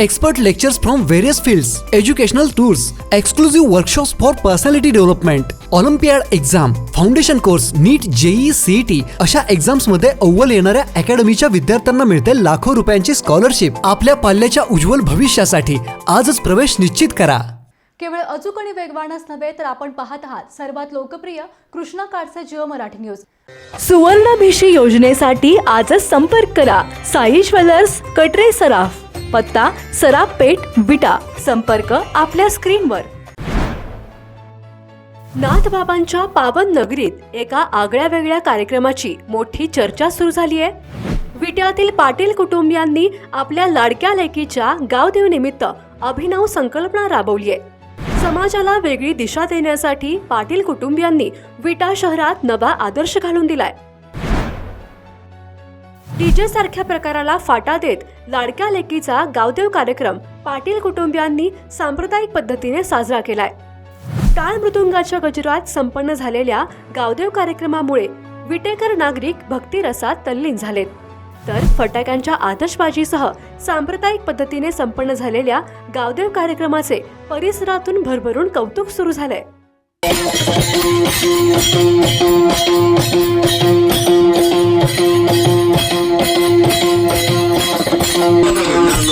Expert lectures from various fields, educational tours exclusive workshops for personality development olympiad exam foundation course NEET JEE CET अशा एक्झाम्समध्ये अव्वल येणाऱ्या अकॅडमीच्या विद्यार्थ्यांना मिळते लाखो रुपयांची स्कॉलरशिप आपल्या पाल्याच्या उज्ज्वल भविष्यासाठी आजच प्रवेश निश्चित करा. केवळ अचूक आणि वेगवानच नव्हे तर आपण पाहत आहात सर्वात लोकप्रिय कृष्णा काडचे जिओ मराठी न्यूज. सुवर्णभिषी योजनेसाठी आजच संपर्क करा. साई ज्वेलर्स कटरे सराफ. पत्ता सराफ पेठ विटा. संपर्क आपल्या स्क्रीनवर. नाथबाबांच्या पावन नगरीत एका आगळ्या वेगळ्या कार्यक्रमाची मोठी चर्चा सुरू झाली आहे. विट्यातील पाटील कुटुंबियांनी आपल्या लाडक्या लेकीच्या गावदेव निमित्त अभिनव संकल्पना राबवली आहे. समाजाला वेगळी दिशा देण्यासाठी पाटील कुटुंबियांनी विटा शहरात नवा आदर्श घालून दिलाय. डीजे सारख्या प्रकाराला फाटा देत लाडक्या लेकीचा गावदेव कार्यक्रम पाटील कुटुंबियांनी सांप्रदायिक पद्धतीने साजरा केलाय. टाळ मृदुंगाच्या गजरात संपन्न झालेल्या गावदेव कार्यक्रमामुळे विटेकर नागरिक भक्तिरसात तल्लीन झालेत. तर फटाक्यांच्या आतषबाजीसह सांप्रदायिक पद्धतीने संपन्न झालेल्या गावदेव कार्यक्रमाचे परिसरातून भरभरून कौतुक सुरू झालंय.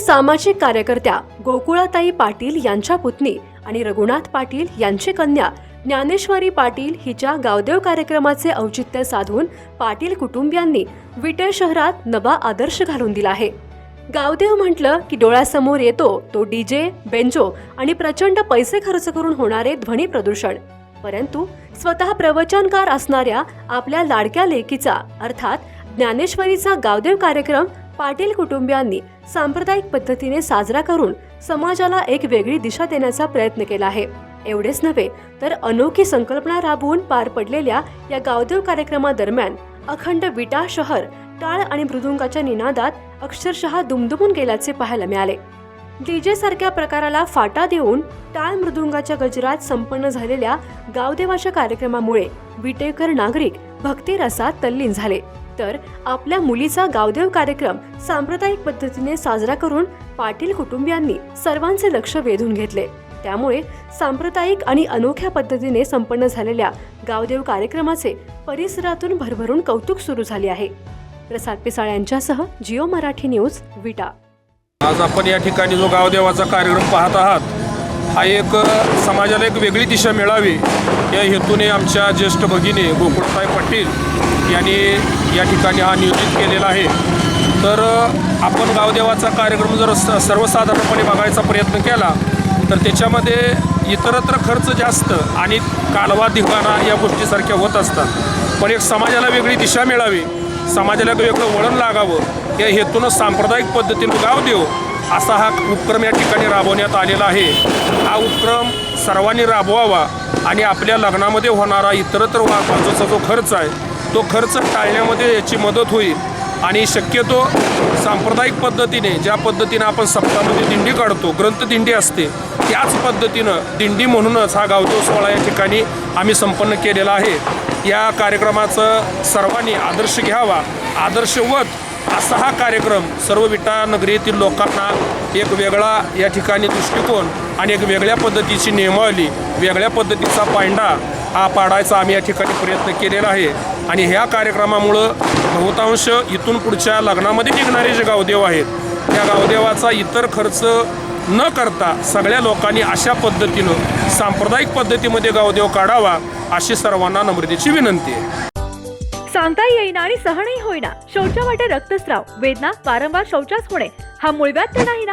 सामाजिक कार्यकर्त्या गोकुळाताई पाटील यांच्या पुतणी आणि रघुनाथ पाटील यांची कन्या ज्ञानेश्वरी पाटील हिच्या गावदेव कार्यक्रमाचे औचित्य साधून पाटील कुटुंबियांनी विटे शहरात नवा आदर्श घालून दिला आहे. गावदेव म्हटलं की डोळ्यासमोर येतो तो डीजे बेंजो आणि प्रचंड पैसे खर्च करून होणारे ध्वनी प्रदूषण. परंतु स्वतः प्रवचनकार असणाऱ्या आपल्या लाडक्या लेकीचा अर्थात ज्ञानेश्वरीचा गावदेव कार्यक्रम पाटील कुटुंबियांनी सांप्रदायिक पद्धतीने साजरा करून समाजाला एक वेगळी दिशा देण्याचा प्रयत्न केला आहे. एवढेच नव्हे तर अनोखी संकल्पना राबवून पार पडलेल्या या गावदेव कार्यक्रमादरम्यान अखंड विटा शहर टाळ आणि मृदुंगाच्या निनादात अक्षरशः दुमदुमून गेल्याचे पाहायला मिळाले. डीजे सारख्या प्रकाराला फाटा देऊन टाळ मृदुंगाच्या गजरात संपन्न झालेल्या गावदेवाच्या कार्यक्रमामुळे विटेकर नागरिक भक्तिरसात तल्लीन झाले. तर आपल्या मुलीचा गावदेव कार्यक्रम सांप्रदायिक पद्धतीने साजरा करून पाटील कुटुंबियांनी सर्वांचे लक्ष वेधून घेतले. त्यामुळे सांप्रदायिक आणि अनोख्या पद्धतीने संपन्न झालेल्या गावदेव कार्यक्रमाचे परिसरातून भरभरून कौतुक सुरू झाले आहे. प्रसाद पिसाळ यांच्यासह जिओ मराठी न्यूज विटा. आज आपण या ठिकाणी जो गावदेवाचा कार्यक्रम पाहत आहात हा एक समाजाला एक वेगळी दिशा मिळावी या हेतूने आमच्या ज्येष्ठ भगिनी गोकुळसाहेब पाटील यांनी या ठिकाणी हा नियोजित केलेला आहे. तर आपण गावदेवाचा कार्यक्रम जर स सर्वसाधारणपणे बघायचा प्रयत्न केला तर त्याच्यामध्ये इतरत्र खर्च जास्त आणि कालवा दिवाणा या गोष्टीसारख्या होत असतात. पण एक समाजाला वेगळी दिशा मिळावी समाजाला वेगळं वळण लागावं या हेतूनं सांप्रदायिक पद्धतीनं गावदेव असा हा उपक्रम या ठिकाणी राबवण्यात आलेला आहे. हा उपक्रम सर्वांनी राबवावा आणि आपल्या लग्नामध्ये होणारा इतरत्र वा- जो खर्च आहे तो खर्च टाळण्यामध्ये याची मदत होईल. आणि शक्यतो सांप्रदायिक पद्धतीने ज्या पद्धतीनं आपण सप्ताहामध्ये दिंडी काढतो ग्रंथदिंडी असते त्याच पद्धतीनं दिंडी म्हणूनच हा गावदेव सोहळा या ठिकाणी आम्ही संपन्न केलेला आहे. या कार्यक्रमाचं सर्वांनी आदर्श घ्यावा आदर्शवत असा हा कार्यक्रम सर्व विटा नगरी लोकांना एक वेगळा या ठिकाणी दृष्टिकोन आणि एक वेगळ्या पद्धतीची नियमावली वेगळ्या पद्धतीचा पांडा हा पाडायचा आम्ही या ठिकाणी प्रयत्न केलेला आहे. आणि ह्या कार्यक्रमामुळं बहुतांश इथून पुढच्या लग्नामध्ये निघणारे जे गावदेव आहेत त्या गावदेवाचा इतर खर्च न करता सगळ्या लोकांनी अशा पद्धतीनं सांप्रदायिक पद्धतीमध्ये गावदेव काढावा अशी सर्वांना नम्रतेची विनंती आहे. सांगता येईना आणि सहनही होईना. शौचावाटे रक्तस्राव. वेदना वारंवार शौचास होणे. हा मुळव्यात तर नाही ना?